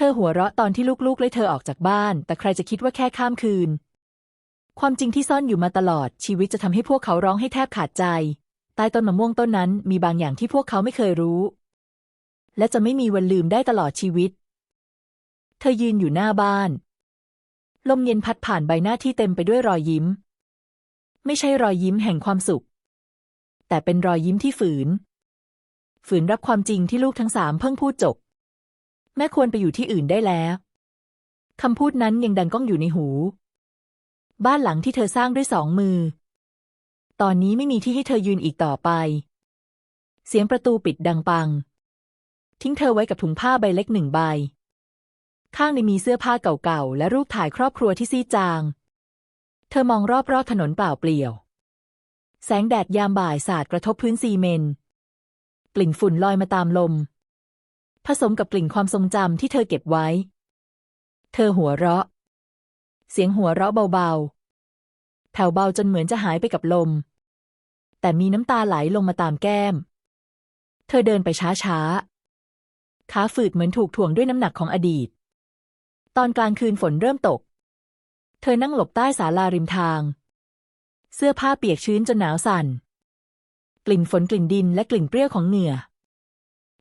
ธอหัวเราะตอนที่ลูกๆไล่เธอออกจากบ้าน แต่ใครจะคิดว่าแค่ข้ามคืน ความจริงที่ซ่อนอยู่มาตลอดชีวิตจะทำให้พวกเขาร้องให้แทบขาดใจ ใต้ต้นมะม่วงต้นนั้นมีบางอย่างที่พวกเขาไม่เคยรู้ และจะไม่มีวันลืมได้ตลอดชีวิต เธอยืนอยู่หน้าบ้าน ลมเย็นพัดผ่านใบหน้าที่เต็มไปด้วยรอยยิ้ม ไม่ใช่รอยยิ้มแห่งความสุข แต่เป็นรอยยิ้มที่ฝืน ฝืนรับความจริงที่ลูกทั้งสามเพิ่งพูดจบ แม่ควรไปอยู่ที่อื่นได้แล้วคำพูดนั้นยังดังก้องอยู่ในหู บ้านหลังที่เธอสร้างด้วยสองมือ ตอนนี้ไม่มีที่ให้เธอยืนอีกต่อไป เสียงประตูปิดดังปัง ทิ้งเธอไว้กับถุงผ้าใบเล็กหนึ่งใบ ข้างในมีเสื้อผ้าเก่าๆ และรูปถ่ายครอบครัวที่ซีจาง เธอมองรอบๆถนนเปล่าเปลี่ยว แสงแดดยามบ่ายสาดกระทบพื้นซีเมนต์กลิ่นฝุ่นลอยมาตามลม ผสมกับกลิ่นความทรงจำที่เธอเก็บไว้ เธอหัวเราะ เสียงหัวเราะเบาๆ แผ่วเบาจนเหมือนจะหายไปกับลม แต่มีน้ำตาไหลลงมาตามแก้ม เธอเดินไปช้าๆ ขาฝืดเหมือนถูกถ่วงด้วยน้ำหนักของอดีต ตอนกลางคืนฝนเริ่มตก เธอนั่งหลบใต้ศาลาริมทาง เสื้อผ้าเปียกชื้นจนหนาวสั่น กลิ่นฝนกลิ่นดินและกลิ่นเปรี้ยวของเหงื่อ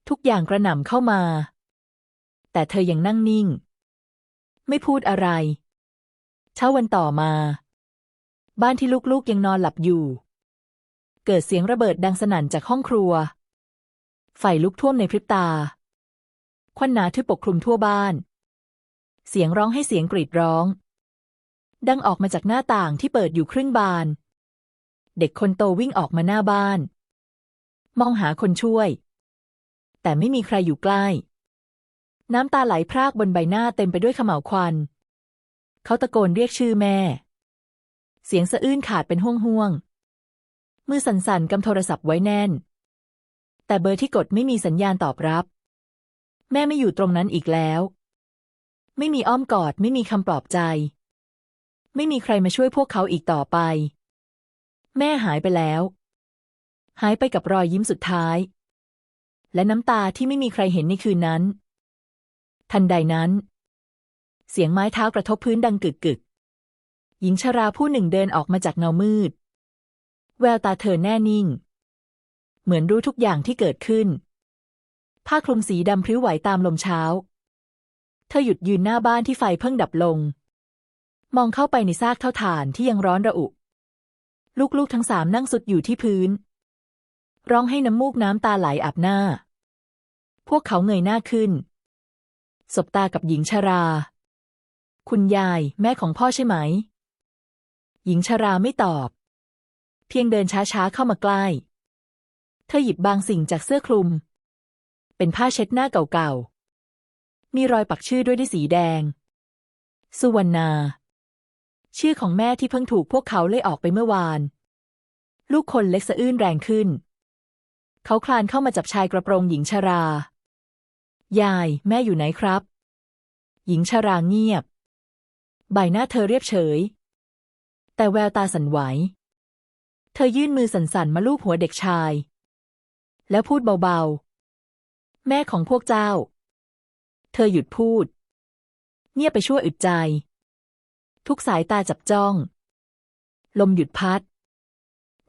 ทุกอย่างกระหน่ำเข้ามา แต่เธอยังนั่งนิ่ง ไม่พูดอะไร เช้าวันต่อมา บ้านที่ลูกๆยังนอนหลับอยู่ เกิดเสียงระเบิดดังสนั่นจากห้องครัว ไฟลุกท่วมในพริบตา ควันหนาทึบปกคลุมทั่วบ้าน เสียงร้องให้เสียงกรีดร้อง ดังออกมาจากหน้าต่างที่เปิดอยู่ครึ่งบาน เด็กคนโตวิ่งออกมาหน้าบ้าน มองหาคนช่วย แต่ไม่มีใครอยู่ใกล้ น้ำตาไหลพรากบนใบหน้าเต็มไปด้วยขม่าวควัน เขาตะโกนเรียกชื่อแม่ เสียงสะอื้นขาดเป็นห่วงๆมือสั่นๆกำโทรศัพท์ไว้แน่น แต่เบอร์ที่กดไม่มีสัญญาณตอบรับ แม่ไม่อยู่ตรงนั้นอีกแล้ว ไม่มีอ้อมกอดไม่มีคำปลอบใจ ไม่มีใครมาช่วยพวกเขาอีกต่อไป แม่หายไปแล้ว หายไปกับรอยยิ้มสุดท้าย และน้ำตาที่ไม่มีใครเห็นในคืนนั้น ทันใดนั้น เสียงไม้เท้ากระทบพื้นดังกึกกึกหญิงชราผู้หนึ่งเดินออกมาจากเงามืด แววตาเธอแน่นิ่ง เหมือนรู้ทุกอย่างที่เกิดขึ้น ผ้าคลุมสีดำพริ้วไหวตามลมเช้า เธอหยุดยืนหน้าบ้านที่ไฟเพิ่งดับลง มองเข้าไปในซากเท่าฐานที่ยังร้อนระอุ ลูกๆทั้งสามนั่งสุดอยู่ที่พื้น ร้องให้น้ำมูกน้ำตาไหลอาบหน้า พวกเขาเงยหน้าขึ้น สบตากับหญิงชรา คุณยายแม่ของพ่อใช่ไหม หญิงชราไม่ตอบ เพียงเดินช้าๆเข้ามาใกล้ เธอหยิบบางสิ่งจากเสื้อคลุม เป็นผ้าเช็ดหน้าเก่าๆ มีรอยปักชื่อด้วยด้วยสีแดง สุวรรณา ชื่อของแม่ที่เพิ่งถูกพวกเขาเล่ออกไปเมื่อวานลูกคนเล็กสะอื้นแรงขึ้น เขาคลานเข้ามาจับชายกระโปรงหญิงชรา ยาย แม่อยู่ไหนครับ หญิงชราเงียบ ใบหน้าเธอเรียบเฉย แต่แววตาสั่นไหว เธอยื่นมือสั่นๆมาลูบหัวเด็กชาย แล้วพูดเบาๆ แม่ของพวกเจ้า เธอหยุดพูด เงียบไปชั่วอึดใจ ทุกสายตาจับจ้อง ลมหยุดพัด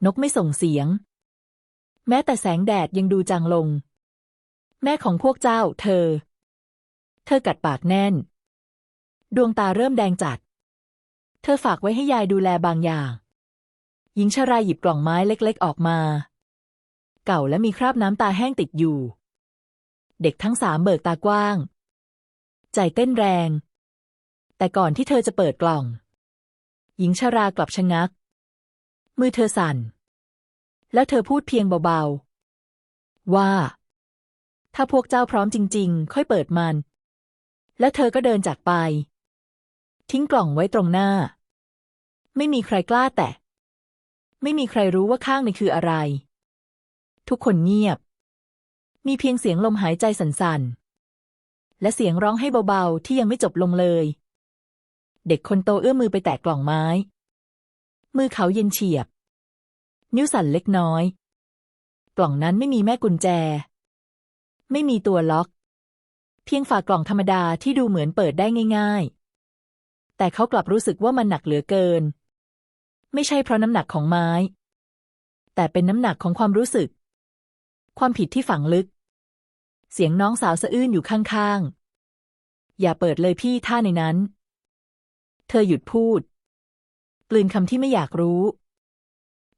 นกไม่ส่งเสียง แม้แต่แสงแดดยังดูจางลง แม่ของพวกเจ้า เธอ เธอกัดปากแน่น ดวงตาเริ่มแดงจัด เธอฝากไว้ให้ยายดูแลบางอย่าง หญิงชราหยิบกล่องไม้เล็กๆออกมา เก่าและมีคราบน้ำตาแห้งติดอยู่ เด็กทั้งสามเบิกตากว้าง ใจเต้นแรง แต่ก่อนที่เธอจะเปิดกล่อง หญิงชรากลับชะงัก มือเธอสั่น แล้วเธอพูดเพียงเบาๆ ว่า ถ้าพวกเจ้าพร้อมจริง ๆ ค่อยเปิดมัน แล้วเธอก็เดินจากไป ทิ้งกล่องไว้ตรงหน้า ไม่มีใครกล้าแตะ ไม่มีใครรู้ว่าข้างในคืออะไร ทุกคนเงียบ มีเพียงเสียงลมหายใจสั่นๆ และเสียงร้องให้เบาๆ ที่ยังไม่จบลงเลย เด็กคนโตเอื้อมมือไปแตะกล่องไม้ มือเขาเย็นเฉียบ นิ้วสั่นเล็กน้อย กล่องนั้นไม่มีแม่กุญแจ ไม่มีตัวล็อก เพียงฝากล่องธรรมดาที่ดูเหมือนเปิดได้ง่าย ๆ แต่เขากลับรู้สึกว่ามันหนักเหลือเกิน ไม่ใช่เพราะน้ำหนักของไม้ แต่เป็นน้ำหนักของความรู้สึก ความผิดที่ฝังลึก เสียงน้องสาวสะอื้นอยู่ข้างๆ อย่าเปิดเลยพี่ท่าในนั้น เธอหยุดพูด กลืนคำที่ไม่อยากรู้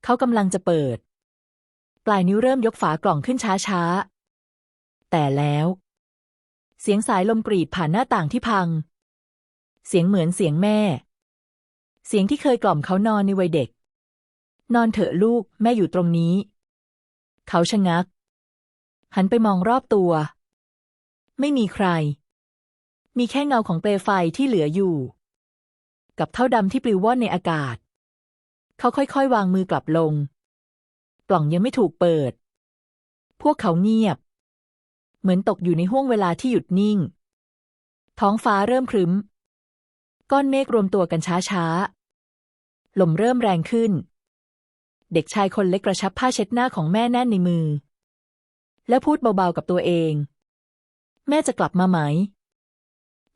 เขากำลังจะเปิด ปลายนิ้วเริ่มยกฝากล่องขึ้นช้าๆ แต่แล้ว เสียงสายลมกรีดผ่านหน้าต่างที่พัง เสียงเหมือนเสียงแม่ เสียงที่เคยกล่อมเขานอนในวัยเด็ก นอนเถอะลูกแม่อยู่ตรงนี้ เขาชะงัก หันไปมองรอบตัว ไม่มีใคร มีแค่เงาของเปลวไฟที่เหลืออยู่ กับเท่าดำที่ปลิวว่อนในอากาศ เขาค่อยๆ วางมือกลับลง กล่องยังไม่ถูกเปิด พวกเขาเงียบ เหมือนตกอยู่ในห้วงเวลาที่หยุดนิ่ง ท้องฟ้าเริ่มครึ้ม ก้อนเมฆรวมตัวกันช้าๆ ลมเริ่มแรงขึ้น เด็กชายคนเล็กกระชับผ้าเช็ดหน้าของแม่แน่นในมือ แล้วพูดเบาๆกับตัวเอง แม่จะกลับมาไหม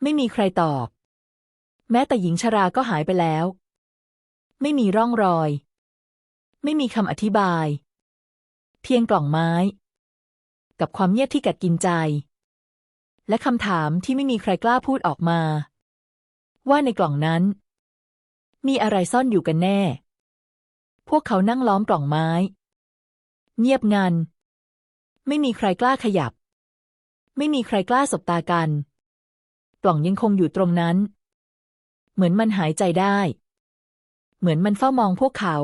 ไม่มีใครตอบ แม้แต่หญิงชราก็หายไปแล้ว ไม่มีร่องรอย ไม่มีคำอธิบาย เพียงกล่องไม้ กับความเงียบที่กัดกินใจ และคำถามที่ไม่มีใครกล้าพูดออกมา ว่าในกล่องนั้น มีอะไรซ่อนอยู่กันแน่ พวกเขานั่งล้อมกล่องไม้ เงียบงัน ไม่มีใครกล้าขยับ ไม่มีใครกล้าสบตากัน กล่องยังคงอยู่ตรงนั้น เหมือนมันหายใจได้ เหมือนมันเฝ้ามองพวกเขา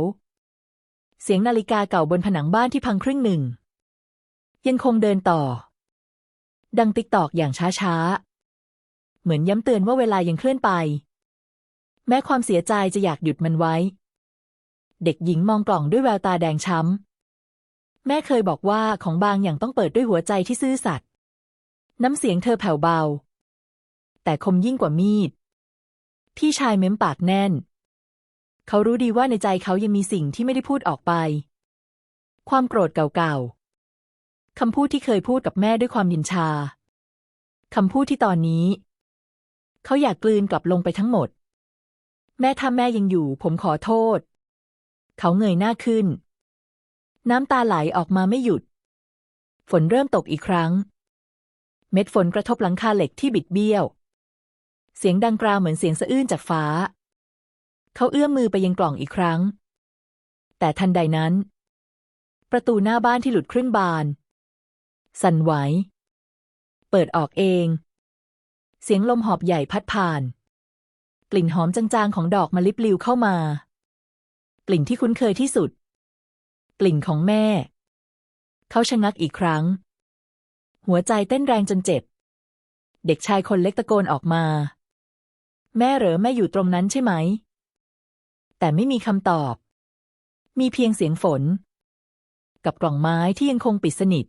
เสียงนาฬิกาเก่าบนผนังบ้านที่พังครึ่งหนึ่ง ยังคงเดินต่อ ดังติ๊กตอกอย่างช้าๆ เหมือนย้ำเตือนว่าเวลายังเคลื่อนไป แม้ความเสียใจจะอยากหยุดมันไว้ เด็กหญิงมองกล่องด้วยแววตาแดงช้ำ แม่เคยบอกว่าของบางอย่างต้องเปิดด้วยหัวใจที่ซื่อสัตย์น้ำเสียงเธอแผ่วเบา แต่คมยิ่งกว่ามีด พี่ชายเม้มปากแน่น เขารู้ดีว่าในใจเขายังมีสิ่งที่ไม่ได้พูดออกไป ความโกรธเก่าๆ คำพูดที่เคยพูดกับแม่ด้วยความยินชา คำพูดที่ตอนนี้ เขาอยากกลืนกลับลงไปทั้งหมด แม่ถ้าแม่ยังอยู่ ผมขอโทษ เขาเงยหน้าขึ้น น้ำตาไหลออกมาไม่หยุด ฝนเริ่มตกอีกครั้ง เม็ดฝนกระทบหลังคาเหล็กที่บิดเบี้ยว เสียงดังกราวเหมือนเสียงสะอื้นจากฟ้า เขาเอื้อมมือไปยังกล่องอีกครั้ง แต่ทันใดนั้น ประตูหน้าบ้านที่หลุดครึ่งบาน สั่นไหว เปิดออกเอง เสียงลมหอบใหญ่พัดผ่าน กลิ่นหอมจางๆของดอกมะลิปลิวเข้ามา กลิ่นที่คุ้นเคยที่สุด กลิ่นของแม่ เขาชะงักอีกครั้ง หัวใจเต้นแรงจนเจ็บ เด็กชายคนเล็กตะโกนออกมา แม่เหรอแม่อยู่ตรงนั้นใช่ไหม แต่ไม่มีคำตอบ มีเพียงเสียงฝน กับกล่องไม้ที่ยังคงปิดสนิท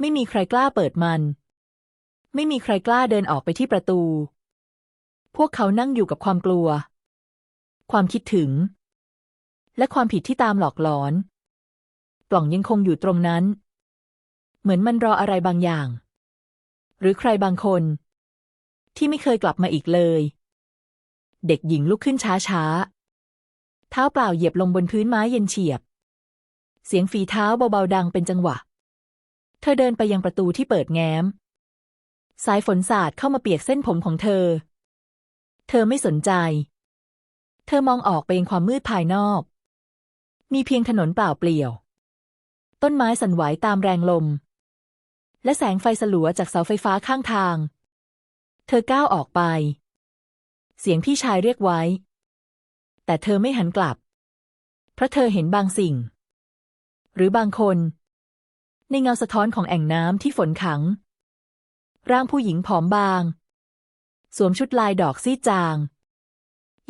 ไม่มีใครกล้าเปิดมัน ไม่มีใครกล้าเดินออกไปที่ประตู พวกเขานั่งอยู่กับความกลัว ความคิดถึง และความผิดที่ตามหลอกหลอน กล่องยังคงอยู่ตรงนั้น เหมือนมันรออะไรบางอย่าง หรือใครบางคน ที่ไม่เคยกลับมาอีกเลย เด็กหญิงลุกขึ้นช้าๆ เท้าเปล่าเหยียบลงบนพื้นไม้เย็นเฉียบ เสียงฝีเท้าเบาๆดังเป็นจังหวะ เธอเดินไปยังประตูที่เปิดแง้ม สายฝนสาดเข้ามาเปียกเส้นผมของเธอ เธอไม่สนใจ เธอมองออกไปยังความมืดภายนอก มีเพียงถนนเปล่าเปลี่ยว ต้นไม้สั่นไหวตามแรงลม และแสงไฟสลัวจากเสาไฟฟ้าข้างทาง เธอก้าวออกไป เสียงพี่ชายเรียกไว้ แต่เธอไม่หันกลับ เพราะเธอเห็นบางสิ่ง หรือบางคน ในเงาสะท้อนของแอ่งน้ำที่ฝนขัง ร่างผู้หญิงผอมบาง สวมชุดลายดอกซีดจาง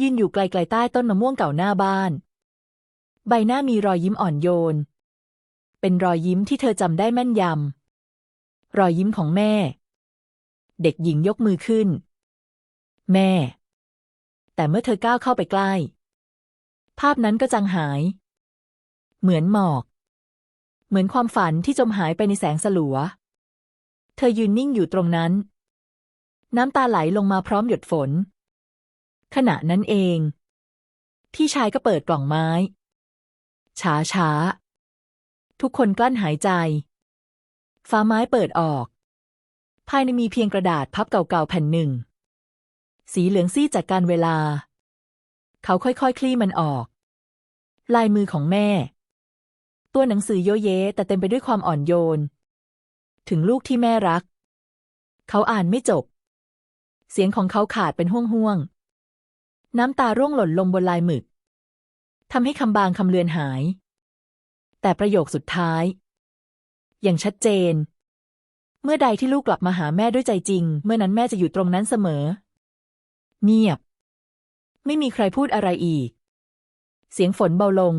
ยืนอยู่ไกลๆใต้ต้นมะม่วงเก่าหน้าบ้าน ใบหน้ามีรอยยิ้มอ่อนโยน เป็นรอยยิ้มที่เธอจำได้แม่นยำ รอยยิ้มของแม่ เด็กหญิงยกมือขึ้น แม่แต่เมื่อเธอก้าวเข้าไปใกล้ ภาพนั้นก็จางหาย เหมือนหมอก เหมือนความฝันที่จมหายไปในแสงสลัว เธอยืนนิ่งอยู่ตรงนั้น น้ำตาไหลลงมาพร้อมหยดฝน ขณะนั้นเอง พี่ชายก็เปิดกล่องไม้ ช้าช้าทุกคนกลั้นหายใจ ฟ้าไม้เปิดออก ภายในมีเพียงกระดาษพับเก่าๆแผ่นหนึ่ง สีเหลืองซีดจากการเวลา เขาค่อยๆ คลี่มันออก ลายมือของแม่ ตัวหนังสือโยเยแต่เต็มไปด้วยความอ่อนโยน ถึงลูกที่แม่รัก เขาอ่านไม่จบ เสียงของเขาขาดเป็นห่วงๆ น้ำตาร่วงหล่นลงบนลายหมึกทำให้คำบางคำเลือนหาย แต่ประโยคสุดท้าย อย่างชัดเจน เมื่อใดที่ลูกกลับมาหาแม่ด้วยใจจริง เมื่อนั้นแม่จะอยู่ตรงนั้นเสมอ เงียบ ไม่มีใครพูดอะไรอีก เสียงฝนเบาลง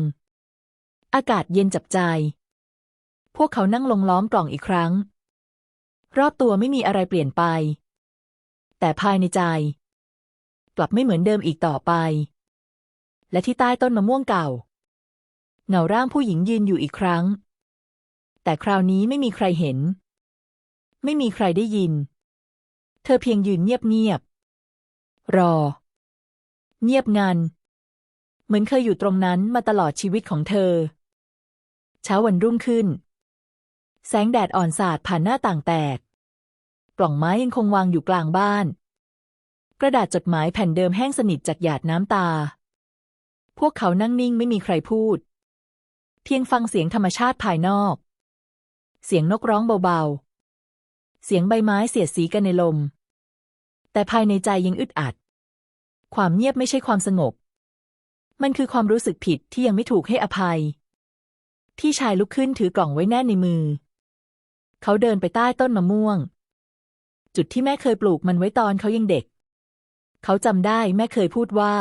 อากาศเย็นจับใจ พวกเขานั่งลงล้อมกล่องอีกครั้ง รอบตัวไม่มีอะไรเปลี่ยนไป แต่ภายในใจ กลับไม่เหมือนเดิมอีกต่อไป และที่ใต้ต้นมะม่วงเก่า เงาร่างผู้หญิงยืนอยู่อีกครั้ง แต่คราวนี้ไม่มีใครเห็น ไม่มีใครได้ยิน เธอเพียงยืนเงียบๆรอ เงียบงัน เหมือนเคยอยู่ตรงนั้นมาตลอดชีวิตของเธอ เช้าวันรุ่งขึ้น แสงแดดอ่อนสาดผ่านหน้าต่างแตก กล่องไม้ยังคงวางอยู่กลางบ้าน กระดาษจดหมายแผ่นเดิมแห้งสนิทจากหยาดน้ำตา พวกเขานั่งนิ่งไม่มีใครพูด เพียงฟังเสียงธรรมชาติภายนอก เสียงนกร้องเบาๆ เสียงใบไม้เสียดสีกันในลม แต่ภายในใจยังอึดอัด ความเงียบไม่ใช่ความสงบ มันคือความรู้สึกผิดที่ยังไม่ถูกให้อภัย พี่ชายลุกขึ้นถือกล่องไว้แน่นในมือ เขาเดินไปใต้ต้นมะม่วง จุดที่แม่เคยปลูกมันไว้ตอนเขายังเด็ก เขาจำได้แม่เคยพูดว่า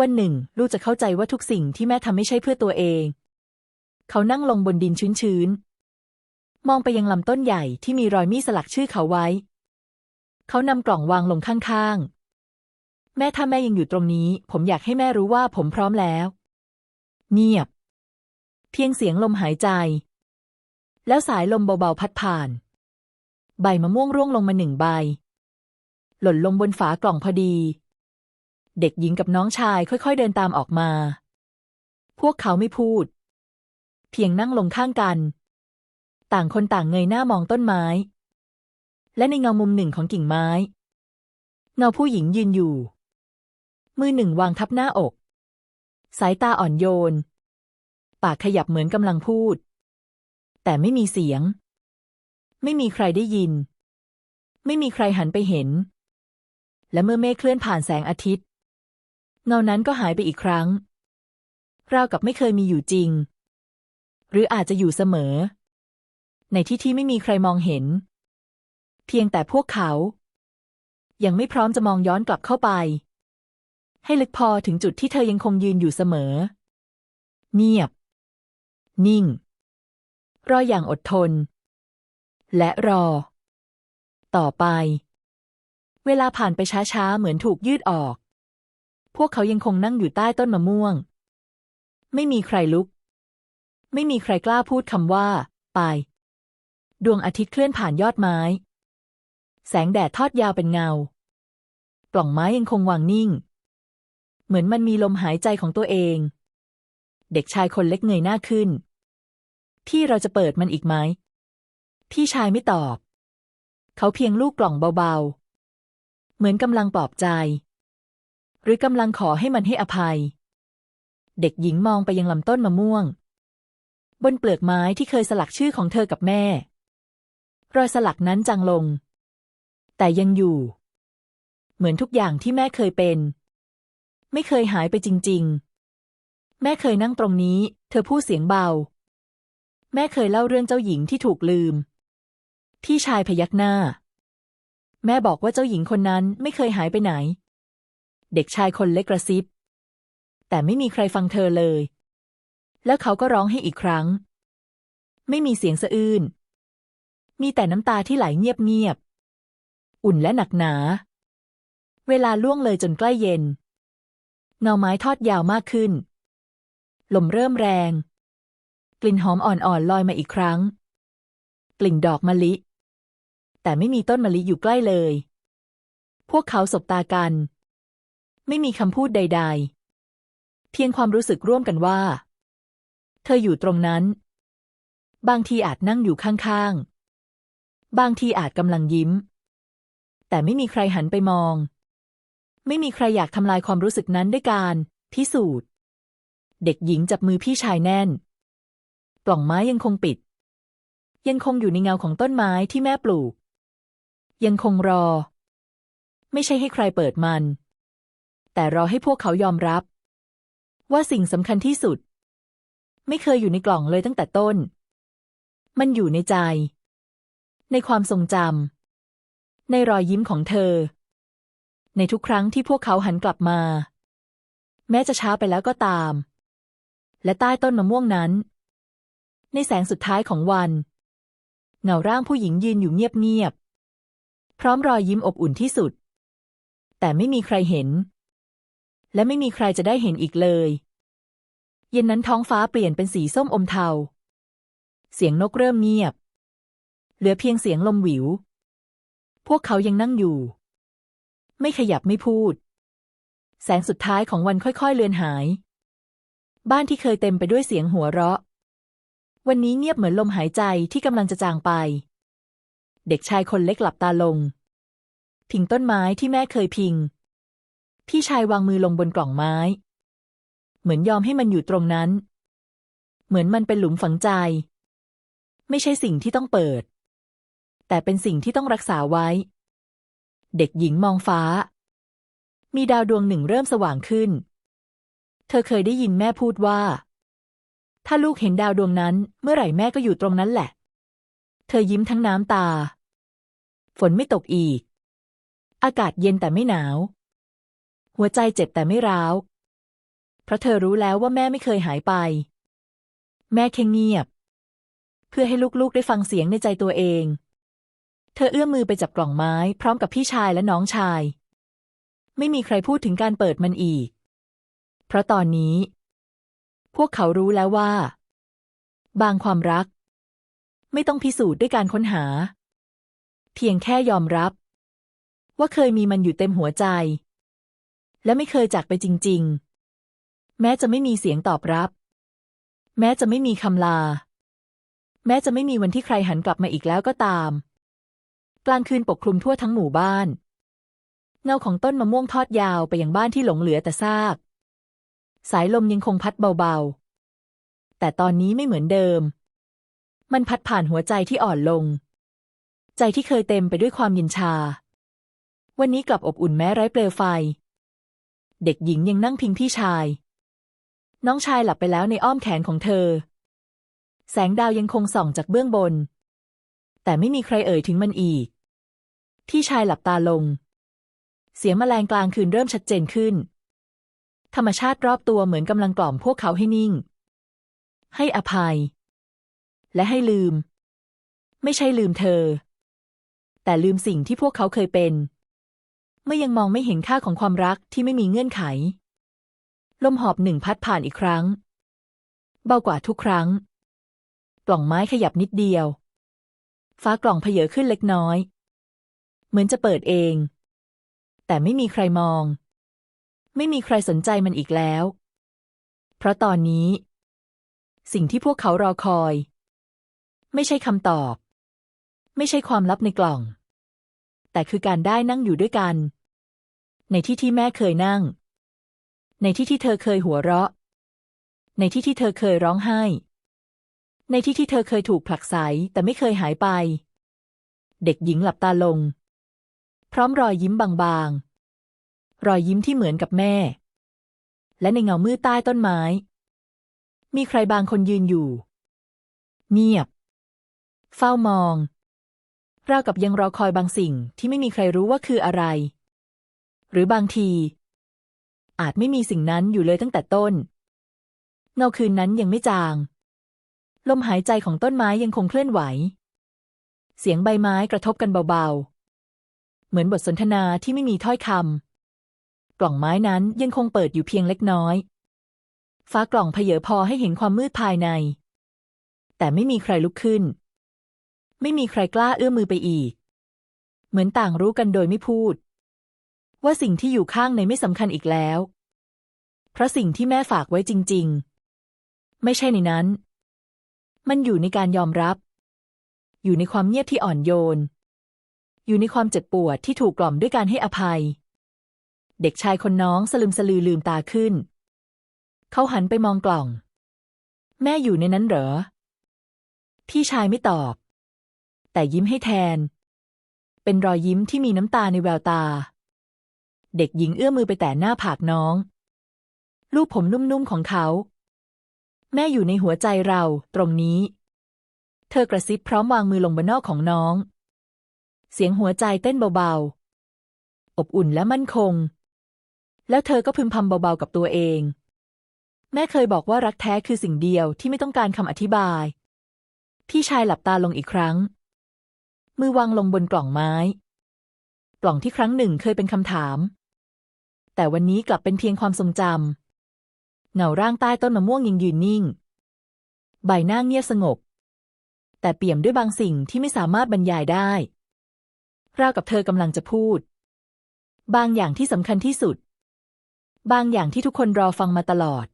วันหนึ่ง ลูกจะเข้าใจว่าทุกสิ่งที่แม่ทำไม่ใช่เพื่อตัวเอง เขานั่งลงบนดินชื้นๆ มองไปยังลำต้นใหญ่ที่มีรอยมีดสลักชื่อเขาไว้ เขานำกล่องวางลงข้างๆ แม่ถ้าแม่ยังอยู่ตรงนี้ ผมอยากให้แม่รู้ว่าผมพร้อมแล้ว เงียบ เพียงเสียงลมหายใจ แล้วสายลมเบาๆพัดผ่าน ใบมะม่วงร่วงลงมาหนึ่งใบ หล่นลงบนฝากล่องพอดี เด็กหญิงกับน้องชายค่อยๆเดินตามออกมา พวกเขาไม่พูด เพียงนั่งลงข้างกัน ต่างคนต่างเงยหน้ามองต้นไม้ และในเงามุมหนึ่งของกิ่งไม้เงาผู้หญิงยืนอยู่ มือหนึ่งวางทับหน้าอก สายตาอ่อนโยน ปากขยับเหมือนกำลังพูด แต่ไม่มีเสียง ไม่มีใครได้ยิน ไม่มีใครหันไปเห็น และเมื่อเมฆเคลื่อนผ่านแสงอาทิตย์ เงานั้นก็หายไปอีกครั้ง ราวกับไม่เคยมีอยู่จริง หรืออาจจะอยู่เสมอ ในที่ที่ไม่มีใครมองเห็น เพียงแต่พวกเขายังไม่พร้อมจะมองย้อนกลับเข้าไป ให้ลึกพอถึงจุดที่เธอยังคงยืนอยู่เสมอ เงียบ นิ่ง รออย่างอดทน และรอ ต่อไป เวลาผ่านไปช้าๆ เหมือนถูกยืดออก พวกเขายังคงนั่งอยู่ใต้ต้นมะม่วง ไม่มีใครลุก ไม่มีใครกล้าพูดคำว่า ไป ดวงอาทิตย์เคลื่อนผ่านยอดไม้ แสงแดดทอดยาวเป็นเงา ปล่องไม้ยังคงวางนิ่ง เหมือนมันมีลมหายใจของตัวเอง เด็กชายคนเล็กเงยหน้าขึ้น พี่เราจะเปิดมันอีกไหม พี่ชายไม่ตอบ เขาเพียงลูกกล่องเบาๆ เหมือนกำลังปลอบใจ หรือกำลังขอให้มันให้อภัย เด็กหญิงมองไปยังลำต้นมะม่วง บนเปลือกไม้ที่เคยสลักชื่อของเธอกับแม่ รอยสลักนั้นจางลง แต่ยังอยู่ เหมือนทุกอย่างที่แม่เคยเป็น ไม่เคยหายไปจริง ๆ แม่เคยนั่งตรงนี้ เธอพูดเสียงเบา แม่เคยเล่าเรื่องเจ้าหญิงที่ถูกลืม พี่ชายพยักหน้า แม่บอกว่าเจ้าหญิงคนนั้นไม่เคยหายไปไหน เด็กชายคนเล็กกระซิบ แต่ไม่มีใครฟังเธอเลย แล้วเขาก็ร้องให้อีกครั้ง ไม่มีเสียงสะอื้น มีแต่น้ำตาที่ไหลเงียบๆ อุ่นและหนักหนา เวลาล่วงเลยจนใกล้เย็น เงาไม้ทอดยาวมากขึ้น ลมเริ่มแรง กลิ่นหอมอ่อนๆลอยมาอีกครั้ง กลิ่นดอกมะลิ แต่ไม่มีต้นมะลิอยู่ใกล้เลย พวกเขาสบตากัน ไม่มีคำพูดใด ๆ เพียงความรู้สึกร่วมกันว่า เธออยู่ตรงนั้น บางทีอาจนั่งอยู่ข้างๆ บางทีอาจกำลังยิ้ม แต่ไม่มีใครหันไปมอง ไม่มีใครอยากทำลายความรู้สึกนั้นด้วยการ พิสูจน์ เด็กหญิงจับมือพี่ชายแน่นกล่องไม้ยังคงปิด ยังคงอยู่ในเงาของต้นไม้ที่แม่ปลูก ยังคงรอ ไม่ใช่ให้ใครเปิดมัน แต่รอให้พวกเขายอมรับ ว่าสิ่งสำคัญที่สุด ไม่เคยอยู่ในกล่องเลยตั้งแต่ต้น มันอยู่ในใจ ในความทรงจำในรอยยิ้มของเธอ ในทุกครั้งที่พวกเขาหันกลับมา แม้จะช้าไปแล้วก็ตาม และใต้ต้นมะม่วงนั้น ในแสงสุดท้ายของวัน เงาร่างผู้หญิงยืนอยู่เงียบๆพร้อมรอยยิ้มอบอุ่นที่สุด แต่ไม่มีใครเห็น และไม่มีใครจะได้เห็นอีกเลย เย็นนั้นท้องฟ้าเปลี่ยนเป็นสีส้มอมเทา เสียงนกเริ่มเงียบ เหลือเพียงเสียงลมหวิว พวกเขายังนั่งอยู่ ไม่ขยับไม่พูด แสงสุดท้ายของวันค่อยๆเลือนหาย บ้านที่เคยเต็มไปด้วยเสียงหัวเราะ วันนี้เงียบเหมือนลมหายใจที่กำลังจะจางไป เด็กชายคนเล็กหลับตาลง พิงต้นไม้ที่แม่เคยพิง พี่ชายวางมือลงบนกล่องไม้ เหมือนยอมให้มันอยู่ตรงนั้น เหมือนมันเป็นหลุมฝังใจ ไม่ใช่สิ่งที่ต้องเปิด แต่เป็นสิ่งที่ต้องรักษาไว้ เด็กหญิงมองฟ้า มีดาวดวงหนึ่งเริ่มสว่างขึ้น เธอเคยได้ยินแม่พูดว่า ถ้าลูกเห็นดาวดวงนั้น เมื่อไหร่แม่ก็อยู่ตรงนั้นแหละ เธอยิ้มทั้งน้ำตา ฝนไม่ตกอีก อากาศเย็นแต่ไม่หนาว หัวใจเจ็บแต่ไม่ร้าว เพราะเธอรู้แล้วว่าแม่ไม่เคยหายไป แม่แค่เงียบ เพื่อให้ลูกๆได้ฟังเสียงในใจตัวเอง เธอเอื้อมมือไปจับกล่องไม้พร้อมกับพี่ชายและน้องชาย ไม่มีใครพูดถึงการเปิดมันอีก เพราะตอนนี้ พวกเขารู้แล้วว่า บางความรัก ไม่ต้องพิสูจน์ด้วยการค้นหา เพียงแค่ยอมรับ ว่าเคยมีมันอยู่เต็มหัวใจ และไม่เคยจากไปจริง ๆ แม้จะไม่มีเสียงตอบรับ แม้จะไม่มีคำลา แม้จะไม่มีวันที่ใครหันกลับมาอีกแล้วก็ตาม กลางคืนปกคลุมทั่วทั้งหมู่บ้าน เงาของต้นมะม่วงทอดยาวไปยังบ้านที่หลงเหลือแต่ซาก สายลมยังคงพัดเบาๆ แต่ตอนนี้ไม่เหมือนเดิม มันพัดผ่านหัวใจที่อ่อนลง ใจที่เคยเต็มไปด้วยความเย็นชา วันนี้กลับอบอุ่นแม้ไร้เปลวไฟ เด็กหญิงยังนั่งพิงพี่ชาย น้องชายหลับไปแล้วในอ้อมแขนของเธอ แสงดาวยังคงส่องจากเบื้องบนแต่ไม่มีใครเอ่ยถึงมันอีก พี่ชายหลับตาลง เสียงแมลงกลางคืนเริ่มชัดเจนขึ้น ธรรมชาติรอบตัวเหมือนกำลังกล่อมพวกเขาให้นิ่ง ให้อภัย และให้ลืม ไม่ใช่ลืมเธอ แต่ลืมสิ่งที่พวกเขาเคยเป็น เมื่อยังมองไม่เห็นค่าของความรักที่ไม่มีเงื่อนไข ลมหอบหนึ่งพัดผ่านอีกครั้ง เบากว่าทุกครั้ง กล่องไม้ขยับนิดเดียวฟ้ากล่องเพเยอขึ้นเล็กน้อย เหมือนจะเปิดเอง แต่ไม่มีใครมอง ไม่มีใครสนใจมันอีกแล้ว เพราะตอนนี้ สิ่งที่พวกเขารอคอย ไม่ใช่คำตอบ ไม่ใช่ความลับในกล่อง แต่คือการได้นั่งอยู่ด้วยกัน ในที่ที่แม่เคยนั่ง ในที่ที่เธอเคยหัวเราะ ในที่ที่เธอเคยร้องไห้ ในที่ที่เธอเคยถูกผลักไสแต่ไม่เคยหายไป เด็กหญิงหลับตาลง พร้อมรอยยิ้มบางๆ รอยยิ้มที่เหมือนกับแม่ และในเงามืดใต้ต้นไม้ มีใครบางคนยืนอยู่ เงียบ เฝ้ามองราวกับยังรอคอยบางสิ่งที่ไม่มีใครรู้ว่าคืออะไร หรือบางที อาจไม่มีสิ่งนั้นอยู่เลยตั้งแต่ต้น เงาคืนนั้นยังไม่จาง ลมหายใจของต้นไม้ยังคงเคลื่อนไหว เสียงใบไม้กระทบกันเบาๆ เหมือนบทสนทนาที่ไม่มีถ้อยคำกล่องไม้นั้นยังคงเปิดอยู่เพียงเล็กน้อย ฟ้ากล่องเพเยอพอให้เห็นความมืดภายใน แต่ไม่มีใครลุกขึ้น ไม่มีใครกล้าเอื้อมมือไปอีก เหมือนต่างรู้กันโดยไม่พูด ว่าสิ่งที่อยู่ข้างในไม่สำคัญอีกแล้ว เพราะสิ่งที่แม่ฝากไว้จริง ๆ ไม่ใช่ในนั้น มันอยู่ในการยอมรับ อยู่ในความเงียบที่อ่อนโยน อยู่ในความเจ็บปวดที่ถูกกล่อมด้วยการให้อภัย เด็กชายคนน้องสลึมสลือลืมตาขึ้น เขาหันไปมองกล่อง แม่อยู่ในนั้นเหรอ พี่ชายไม่ตอบ แต่ยิ้มให้แทน เป็นรอยยิ้มที่มีน้ำตาในแววตา เด็กหญิงเอื้อมมือไปแตะหน้าผากน้อง ลูกผมนุ่มๆของเขา แม่อยู่ในหัวใจเราตรงนี้ เธอกระซิบพร้อมวางมือลงบนนอกของน้อง เสียงหัวใจเต้นเบาๆ อบอุ่นและมั่นคง แล้วเธอก็พึมพำเบาๆกับตัวเอง แม่เคยบอกว่ารักแท้คือสิ่งเดียวที่ไม่ต้องการคำอธิบาย พี่ชายหลับตาลงอีกครั้ง มือวางลงบนกล่องไม้ กล่องที่ครั้งหนึ่งเคยเป็นคำถาม แต่วันนี้กลับเป็นเพียงความทรงจำเงาร่างใต้ต้นมะม่วงยังยืนนิ่ง ใบหน้าเงียบสงบแต่เปี่ยมด้วยบางสิ่งที่ไม่สามารถบรรยายได้ ราวกับเธอกำลังจะพูด บางอย่างที่สำคัญที่สุด บางอย่างที่ทุกคนรอฟังมาตลอด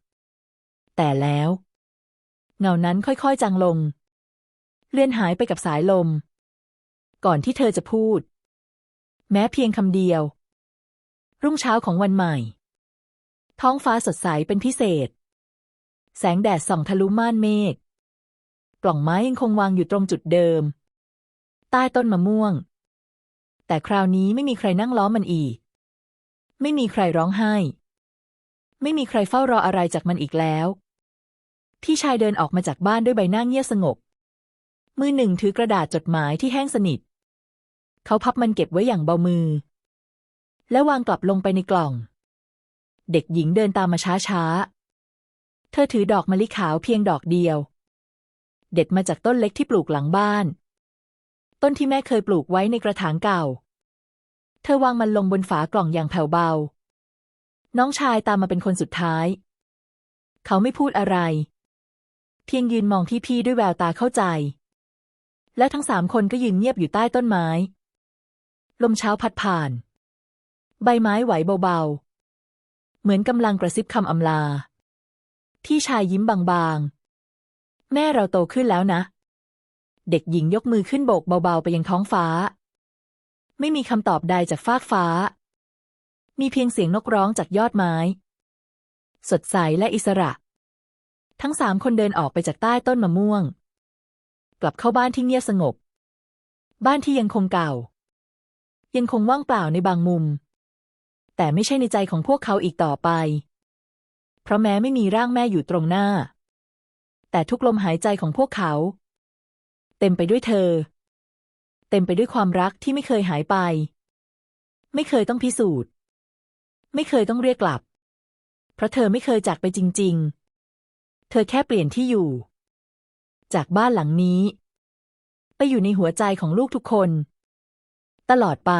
แต่แล้ว เงานั้นค่อยๆจางลง เลื่อนหายไปกับสายลม ก่อนที่เธอจะพูด แม้เพียงคำเดียว รุ่งเช้าของวันใหม่ ท้องฟ้าสดใสเป็นพิเศษ แสงแดดส่องทะลุม่านเมฆกล่องไม้ยังคงวางอยู่ตรงจุดเดิม ใต้ต้นมะม่วง แต่คราวนี้ไม่มีใครนั่งล้อมมันอีก ไม่มีใครร้องไห้ ไม่มีใครเฝ้ารออะไรจากมันอีกแล้ว พี่ชายเดินออกมาจากบ้านด้วยใบหน้าเงียบสงบ มือหนึ่งถือกระดาษจดหมายที่แห้งสนิท เขาพับมันเก็บไว้อย่างเบามือ และวางกลับลงไปในกล่อง เด็กหญิงเดินตามมาช้าๆ เธอถือดอกมะลิขาวเพียงดอกเดียว เด็ดมาจากต้นเล็กที่ปลูกหลังบ้าน ต้นที่แม่เคยปลูกไว้ในกระถางเก่า เธอวางมันลงบนฝากล่องอย่างแผ่วเบา น้องชายตามมาเป็นคนสุดท้าย เขาไม่พูดอะไร เพียงยืนมองที่พี่ด้วยแววตาเข้าใจ แล้วทั้งสามคนก็ยืนเงียบอยู่ใต้ต้นไม้ ลมเช้าพัดผ่าน ใบไม้ไหวเบาๆ เหมือนกำลังกระซิบคำอำลา พี่ชายยิ้มบางๆ แม่เราโตขึ้นแล้วนะ เด็กหญิงยกมือขึ้นโบกเบาๆไปยังท้องฟ้า ไม่มีคำตอบใดจากฟากฟ้า มีเพียงเสียงนกร้องจากยอดไม้ สดใสและอิสระ ทั้งสามคนเดินออกไปจากใต้ต้นมะม่วง กลับเข้าบ้านที่เงียบสงบ บ้านที่ยังคงเก่า ยังคงว่างเปล่าในบางมุม แต่ไม่ใช่ในใจของพวกเขาอีกต่อไป เพราะแม้ไม่มีร่างแม่อยู่ตรงหน้า แต่ทุกลมหายใจของพวกเขา ต็มไปด้วยเธอ เต็มไปด้วยความรักที่ไม่เคยหายไป ไม่เคยต้องพิสูจน์ ไม่เคยต้องเรียกกลับ เพราะเธอไม่เคยจากไปจริง ๆ เธอแค่เปลี่ยนที่อยู่ จากบ้านหลังนี้ ไปอยู่ในหัวใจของลูกทุกคน ตลอดไป